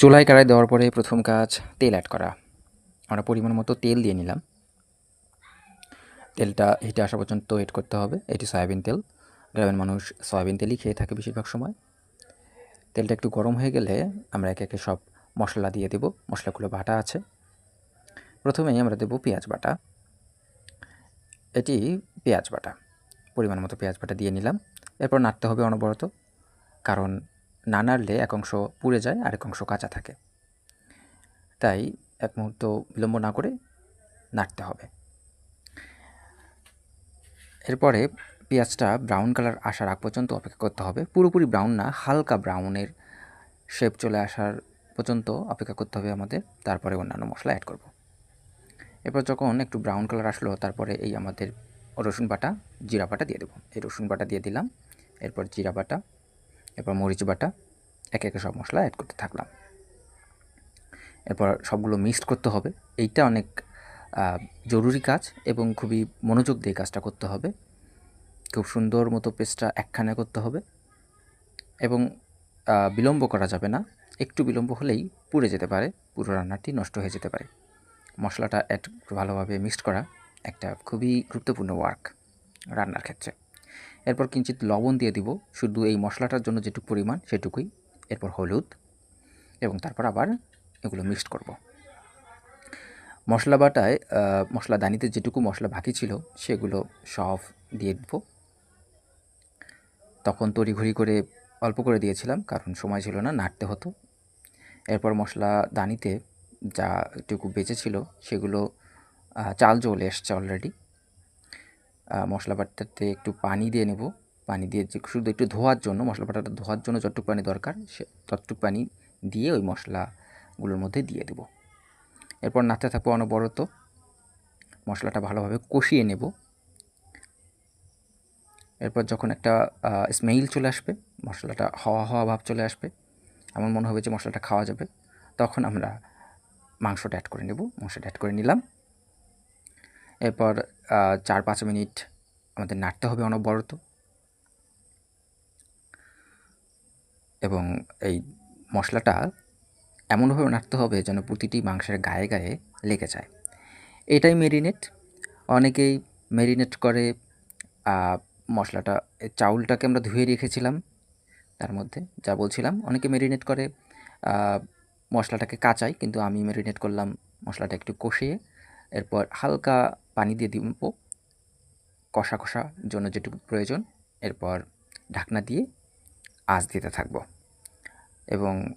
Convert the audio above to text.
চুলায় কড়াই দেওয়ার পরে প্রথম কাজ তেল অ্যাড করা। আমরা পরিমাণ মতো তেল দিয়ে নিলাম। তেলটা হিটে আসা পর্যন্ত ওয়েট করতে হবে। এটি সয়াবিন তেল। গ্রামের মানুষ সয়াবিন তেলই খেয়ে থাকে বেশিরভাগ সময়। তেলটা একটু গরম হয়ে গেলে আমরা একে একে সব মশলা দিয়ে দেব। মশলাগুলো বাটা আছে। প্রথমেই আমরা দেব পেঁয়াজ বাটা। এটি পেঁয়াজ বাটা। পরিমাণ মতো পেঁয়াজ বাটা দিয়ে নিলাম। এরপর নাড়তে হবে অনবরত। কারণ না নাড়লে এক অংশ পুড়ে যায়, আরেক অংশ কাঁচা থাকে। তাই এক মুহূর্ত বিলম্ব না করে নাড়তে হবে। এরপরে পেঁয়াজটা ব্রাউন কালার আসার আগ পর্যন্ত অপেক্ষা করতে হবে। পুরোপুরি ব্রাউন না, হালকা ব্রাউনের শেপ চলে আসার পর্যন্ত অপেক্ষা করতে হবে আমাদের। তারপরে অন্যান্য মশলা অ্যাড করব। এরপর যখন একটু ব্রাউন কালার আসলো, তারপরে এই আমাদের রসুন বাটা, জিরা বাটা দিয়ে দেবো। এই রসুন বাটা দিয়ে দিলাম। এরপর জিরা বাটা এরপর মরিচ বাটা, একে একে সব মশলা অ্যাড করতে থাকলাম। এরপর সবগুলো মিক্সড করতে হবে। এইটা অনেক জরুরি কাজ এবং খুবই মনোযোগ দিয়ে কাজটা করতে হবে। খুব সুন্দর মতো পেস্টটা একখানে করতে হবে এবং বিলম্ব করা যাবে না। একটু বিলম্ব হলেই পুড়ে যেতে পারে, পুরো রান্নাটি নষ্ট হয়ে যেতে পারে। মশলাটা অ্যাড ভালোভাবে মিক্সড করা একটা খুবই গুরুত্বপূর্ণ ওয়ার্ক রান্নার ক্ষেত্রে। এরপর কিঞ্চিত লবণ দিয়ে দিব। শুধু এই মশলাটার জন্য যেটুকু পরিমাণ, সেটুকুই। এরপর হলুদ এবং তারপর আবার এগুলো মিক্সড করব। মশলা বাটায় মশলা দানিতে যেটুকু মশলা বাকি ছিল, সেগুলো সব দিয়ে দেবো। তখন তড়িঘড়ি করে অল্প করে দিয়েছিলাম, কারণ সময় ছিল না, নাড়তে হতো। এরপর মশলা দানিতে যা টুকু বেঁচে ছিল, সেগুলো চাল চলে এসছে অলরেডি মশলা বাটাতে একটু পানি দিয়ে নেব। পানি দিয়ে শুধু একটু ধোয়ার জন্য মশলা বাটাটা ধোয়ার জন্য যতটুকু পানি দরকার, সে ততটুকু পানি দিয়ে ওই মশলাগুলোর মধ্যে দিয়ে দেবো। এরপর নাড়তে থাকব অনবরত। মশলাটা ভালোভাবে কষিয়ে নেব। এরপর যখন একটা স্মেল চলে আসবে, মশলাটা হাওয়া হাওয়া ভাব চলে আসবে এমন মনে হবে যে মশলাটা খাওয়া যাবে, তখন আমরা মাংসটা অ্যাড করে নেব। মাংসটা অ্যাড করে নিলাম। এরপর চার পাঁচ মিনিট আমাদের নাড়তে হবে অনবরত। এবং এই মশলাটা এমনভাবে নাড়তে হবে যেন প্রতিটি মাংসের গায়ে গায়ে লেগে যায়। এটাই মেরিনেট অনেকেই মেরিনেট করে মশলাটা, চাউলটাকে আমরা ধুয়ে রেখেছিলাম, তার মধ্যে যা বলছিলাম। অনেকে মেরিনেট করে মশলাটাকে কাঁচাই, কিন্তু আমি মেরিনেট করলাম মশলাটা একটু কষিয়ে। এরপর হালকা পানি দিয়ে দিব। কষা কষা জন্য যেটুকু প্রয়োজন। এরপর ঢাকনা দিয়ে আঁচ দিতে থাকব। এবং